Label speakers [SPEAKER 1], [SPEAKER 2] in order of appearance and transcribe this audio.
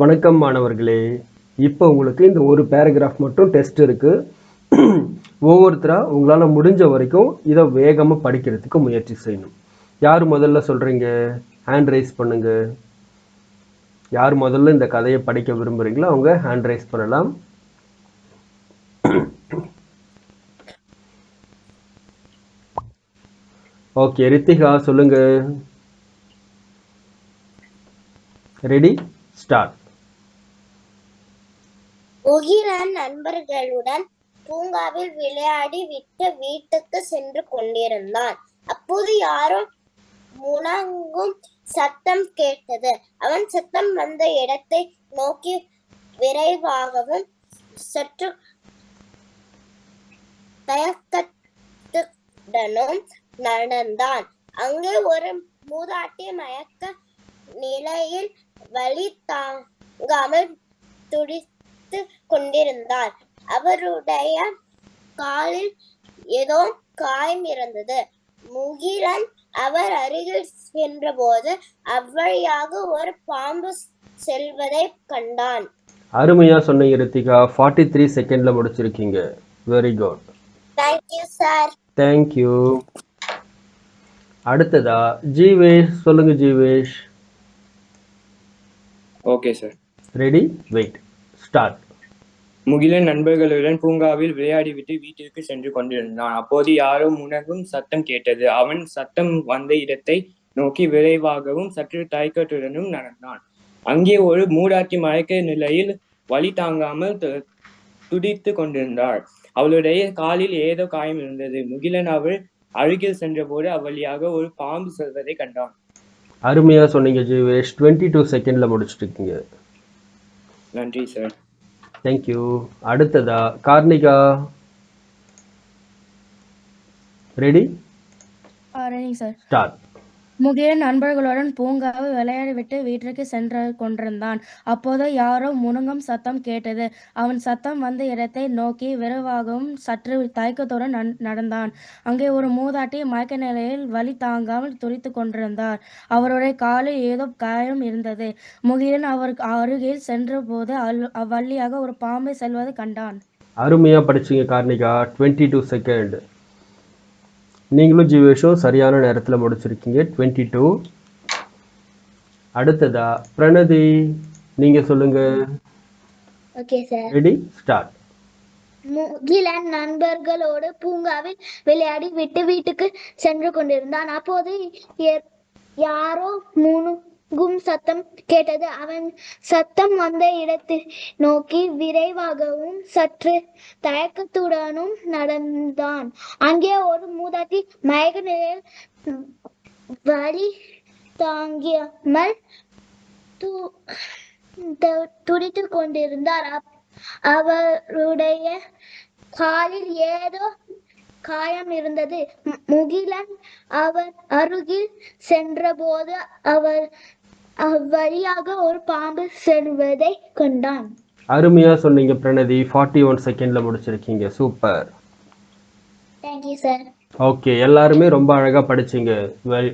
[SPEAKER 1] வணக்கம் மாணவர்களே. இப்போ உங்களுக்கு இந்த ஒரு பேராகிராஃப் மட்டும் டெஸ்ட் இருக்கு. ஒவ்வொருத்தராக உங்களால் முடிஞ்ச வரைக்கும் இதை வேகமாக படிக்கிறதுக்கு முயற்சி செய்யணும். யார் முதல்ல சொல்கிறீங்க ஹேண்ட் ரைஸ் பண்ணுங்க. யார் முதல்ல இந்த கதையை படிக்க விரும்புகிறீங்களோ அவங்க ஹேண்ட் ரைஸ் பண்ணலாம். ஓகே ரித்திகா சொல்லுங்க. ரெடி ஸ்டார்ட்
[SPEAKER 2] உகிரன் நண்பர்களுடன் பூங்காவில் விளையாடி விட்டு வீட்டுக்கு சென்று கொண்டிருந்தான். அப்போது யாரோ முணங்கும் சத்தம் கேட்டது. அவன் சத்தம் வந்த இடத்தை நோக்கி விரைவாகவும் சற்று தயக்கத்துடனும் நடந்தான். அங்கே ஒரு மூதாட்டி மயக்க நிலையில் வழி தாங்காமல் துடி துடித்து கொண்டிருந்தார். அவருடைய காலில் ஏதோ காயம் இருந்தது. முகிலன் அவர் அருகில் சென்றபோது அவ்வழியாக ஒரு பாம்பு செல்வதை கண்டான்.
[SPEAKER 1] அருமையாக சொன்னீங்க ரித்திகா ஃபார்ட்டி த்ரீ செகண்டில் முடிச்சிருக்கீங்க very good
[SPEAKER 2] thank you sir
[SPEAKER 1] thank you அடுத்ததா ஜீவேஷ். சொல்லுங்க Jeevesh.
[SPEAKER 3] Okay sir
[SPEAKER 1] ready wait start.
[SPEAKER 3] Mugilan நண்பர்களுடன் பூங்காவில் விளையாடிவிட்டு வீட்டிற்கு சென்று கொண்டிருந்தான். அப்போது யாரோ முனகும் சத்தம் கேட்டது. அவன் சத்தம் வந்த இடத்தை நோக்கி விரைவாகவும் சற்று தயக்கத்துடனும் நடந்தான். அங்கே ஒரு மூடாட்டி மயக்க நிலையில் வலி தாங்காமல் துடித்து கொண்டிருந்தார் அவளுடைய காலில் ஏதோ காயம் இருந்தது. முகிலன் அவள் அருகில் சென்றபோது அவ்வழியாக ஒரு பாம்பு செல்வதை கண்டான்.
[SPEAKER 1] அருமையாக சொன்னீங்க ஜீவேஷ். டுவெண்ட்டி டூ செகண்டில் முடிச்சிருக்கீங்க
[SPEAKER 3] நன்றி சார்
[SPEAKER 1] தேங்க்யூ அடுத்ததா Karnika. Ready
[SPEAKER 4] reading sir
[SPEAKER 1] start
[SPEAKER 4] Mugilan நண்பர்களுடன் பூங்காவை விளையாடிவிட்டு வீட்டிற்கு சென்று கொண்டிருந்தான். அப்போது யாரோ முணுங்கும் சத்தம் கேட்டது. அவன் சத்தம் வந்த இடத்தை நோக்கி விரைவாகவும் சற்று தயக்கத்துடன் நடந்தான். அங்கே ஒரு மூதாட்டி மயக்க நிலையில் வலி தாங்காமல் துரித்து கொண்டிருந்தார். அவருடைய காலில் ஏதோ காயம் இருந்தது. முகிலன் அவர் அருகில் சென்றபோது அல்- அவ்வழியாக ஒரு பாம்பை செல்வது கண்டான்.
[SPEAKER 1] அருமையாக படிச்சீங்க கார்னிகா டுவெண்ட்டி டூ செகண்ட் நீங்களும் ஜீவேஷும் சரியான நேரத்தில் முடிச்சிருக்கீங்க. Twenty two. அடுத்ததா பிரணதி நீங்கள் சொல்லுங்க.
[SPEAKER 2] Okay sir.
[SPEAKER 1] Ready start
[SPEAKER 2] Mugilan நண்பர்களோடு பூங்காவில் விளையாடி விட்டு வீட்டுக்கு சென்று கொண்டிருந்தான். அப்போது யாரோ கும் சத்தம் கேட்டது. அவன் சத்தம் வந்த இடத்தை நோக்கி விரைவாகவும் சற்று தயக்கத்துடனும் நடந்தான். அங்கே ஒரு மூதாட்டி மயக்க நிலையில் வலி தாங்கியாமல் துடித்து துடித்துக் கொண்டிருந்தார். அப்- அவருடைய காலில் ஏதோ காயம் இருந்தது. முகிலன் அவர் அருகில் சென்றபோது அவர் அவ்வழியாக ஒரு பாம்பு செல்வதை கண்டான்.
[SPEAKER 1] அருமையாக சொன்னீங்க பிரணதி. ஃபார்ட்டி ஒன் செகண்டில் முடிச்சிருக்கீங்க. சூப்பர்.
[SPEAKER 2] தேங்க்யூ சார்
[SPEAKER 1] ஓகே எல்லாருமே ரொம்ப அழகாக படிச்சீங்க. வெரி